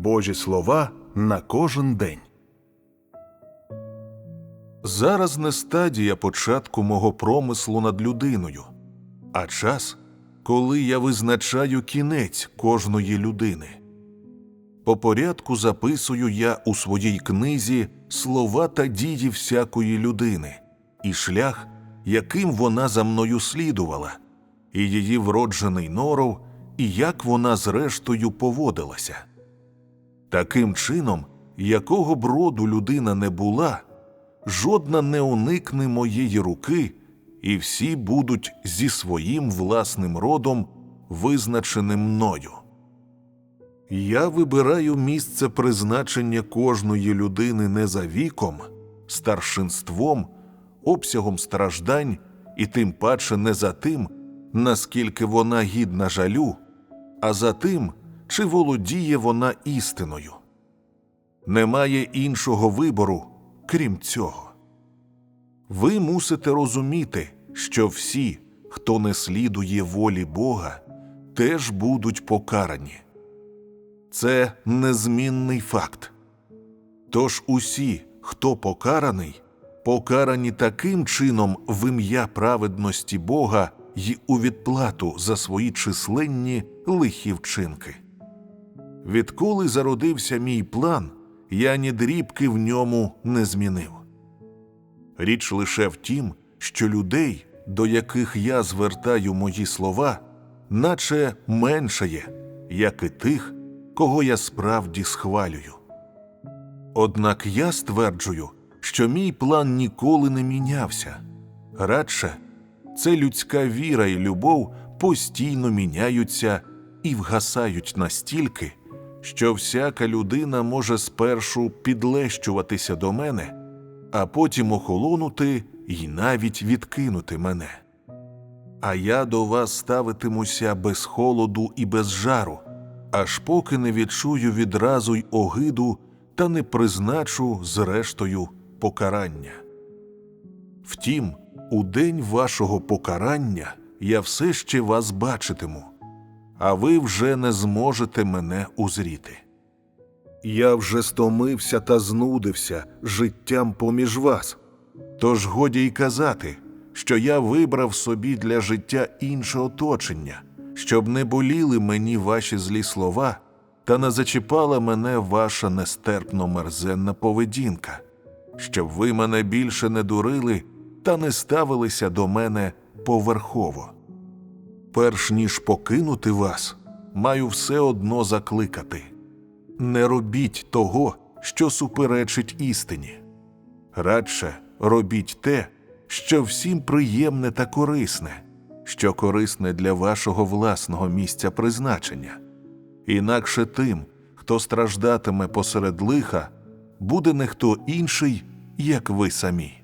Божі слова на кожен день. Зараз не стадія початку мого промислу над людиною, а час, коли я визначаю кінець кожної людини. По порядку записую я у своїй книзі слова та дії всякої людини, і шлях, яким вона за мною слідувала, і її вроджений норов, і як вона зрештою поводилася. Таким чином, якого б роду людина не була, жодна не уникне моєї руки, і всі будуть зі своїм власним родом, визначеним мною. Я вибираю місце призначення кожної людини не за віком, старшинством, обсягом страждань і тим паче не за тим, наскільки вона гідна жалю, а за тим, чи володіє вона істиною. Немає іншого вибору, крім цього. Ви мусите розуміти, що всі, хто не слідує волі Бога, теж будуть покарані. Це незмінний факт. Тож усі, хто покараний, покарані таким чином в ім'я праведності Бога й у відплату за свої численні лихі вчинки. Відколи зародився мій план, я ні дрібки в ньому не змінив. Річ лише в тім, що людей, до яких я звертаю мої слова, наче меншає, як і тих, кого я справді схвалюю. Однак я стверджую, що мій план ніколи не мінявся. Радше, це людська віра і любов постійно міняються і вгасають настільки, що всяка людина може спершу підлещуватися до мене, а потім охолонути і навіть відкинути мене. А я до вас ставитимуся без холоду і без жару, аж поки не відчую відразу й огиду та не призначу зрештою покарання. Втім, у день вашого покарання я все ще вас бачитиму, а ви вже не зможете мене узріти. Я вже стомився та знудився життям поміж вас, тож годі й казати, що я вибрав собі для життя інше оточення, щоб не боліли мені ваші злі слова та не зачіпала мене ваша нестерпно мерзенна поведінка, щоб ви мене більше не дурили та не ставилися до мене поверхово. Перш ніж покинути вас, маю все одно закликати не робіть того, що суперечить істині. Радше робіть те, що всім приємне та корисне, що корисне для вашого власного місця призначення. Інакше тим, хто страждатиме посеред лиха, буде не хто інший, як ви самі.